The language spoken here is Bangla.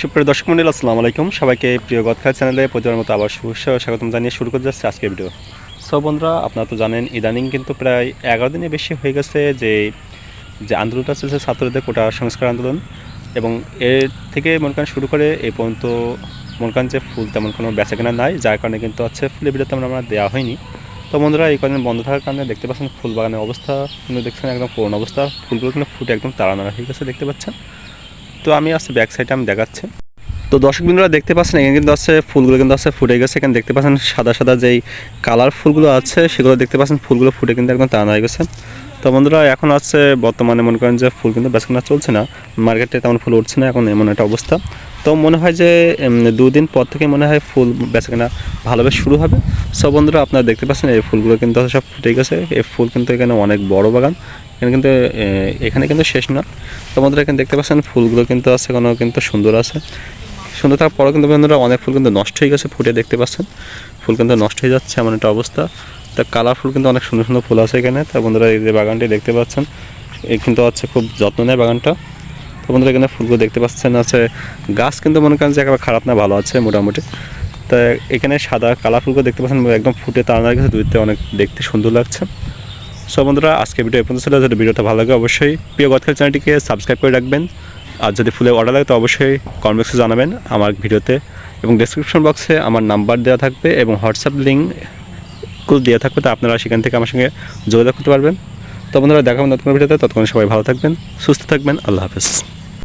সুপ্রিয় দর্শক মন্ডল, আসসালামু আলাইকুম। সবাইকে প্রিয় গদখা চ্যানেলে প্রতিবার মতো আবার শুভেচ্ছা স্বাগতম জানিয়ে শুরু করতে যাচ্ছে আজকের ভিডিও। সব বন্ধুরা, আপনারা তো জানেন, ইদানিং কিন্তু প্রায় এগারো দিনের বেশি হয়ে গেছে যে যে আন্দোলনটা চলছে ছাত্রদের কোটা সংস্কার আন্দোলন এবং এর থেকে মনে করেন শুরু করে এই পর্যন্ত মনে করেন যে ফুল তেমন কোনো বেচা কেনা নাই, যার কারণে কিন্তু হচ্ছে ফুলের ভিডিও তেমন আমরা দেওয়া হয়নি। তো বন্ধুরা, এই কদিন বন্ধ থাকার কারণে দেখতে পাচ্ছেন ফুল বাগানের অবস্থা, কিন্তু দেখছেন একদম করুণ অবস্থা। ফুলগুলো কিন্তু ফুটে একদম তাড়ানাড়া হয়ে গেছে দেখতে পাচ্ছেন। তো আমি আসছে ব্যাক সাইডে আমি দেখাচ্ছি। তো দর্শক বিন্দুরা দেখতে পাচ্ছেন এখানে কিন্তু আছে ফুলগুলো কিন্তু আছে ফুটে গেছে। এখানে দেখতে পাচ্ছেন সাদা সাদা যেই কালার ফুলগুলো আছে, সেগুলো দেখতে পাচ্ছেন ফুলগুলো ফুটে কিন্তু একদম টানা হয়ে গেছে। তো বন্ধুরা, এখন আছে বর্তমানে মনে করেন যে ফুল কিন্তু বেচকেনা চলছে না। মার্কেটে তেমন ফুল উঠছে না, এখন এমন একটা অবস্থা। তো মনে হয় যে দুদিন পর থেকে মনে হয় ফুল বেচকেনা ভালোভাবে শুরু হবে। সব বন্ধুরা, আপনারা দেখতে পাচ্ছেন এই ফুলগুলো কিন্তু সব ফুটে গেছে। এই ফুল কিন্তু এখানে অনেক বড় বাগান। এখানে কিন্তু এখানে কিন্তু শেষ না। তো বন্ধুরা, এখানে দেখতে পাচ্ছেন ফুলগুলো কিন্তু আছে কোনো কিন্তু সুন্দর আছে। সুন্দর থাকার পরেও কিন্তু বন্ধুরা, অনেক ফুল কিন্তু নষ্ট হয়ে গেছে, ফুটে দেখতে পাচ্ছেন। ফুল কিন্তু নষ্ট হয়ে যাচ্ছে, এমন একটা অবস্থা। তা কালারফুল কিন্তু অনেক সুন্দর সুন্দর ফুল আছে এখানে। তা বন্ধুরা এই যে বাগানটি দেখতে পাচ্ছেন এই কিন্তু হচ্ছে খুব যত্ন নেয় বাগানটা। তো বন্ধুরা এখানে ফুলগুলো দেখতে পাচ্ছেন আছে গাছ কিন্তু মনে করেন যে একেবারে খারাপ না, ভালো আছে মোটামুটি। তা এখানে সাদা কালার ফুলগুলো দেখতে পাচ্ছেন একদম ফুটে তাড়ানো গেছে দুইতে অনেক দেখতে সুন্দর লাগছে। সব বন্ধুরা, আজকে ভিডিও এই পর্যন্ত ছিল। যদি ভিডিওটা ভালো লাগে অবশ্যই প্রিয় গতকাল চ্যানেলটিকে সাবস্ক্রাইব করে রাখবেন। আর যদি ফুলের অর্ডার লাগে তো অবশ্যই কমেন্ট বক্সে জানাবেন আমার ভিডিওতে। এবং ডেসক্রিপশন বক্সে আমার নাম্বার দেওয়া থাকবে এবং হোয়াটসঅ্যাপ লিঙ্ক দেওয়া থাকবে, তো আপনারা সেখান থেকে আমার সঙ্গে যোগাযোগ করতে পারবেন। তো বন্ধুরা দেখাবেন নতুন ভিডিওতে, ততক্ষণ সবাই ভালো থাকবেন, সুস্থ থাকবেন, আল্লাহ হাফেজ।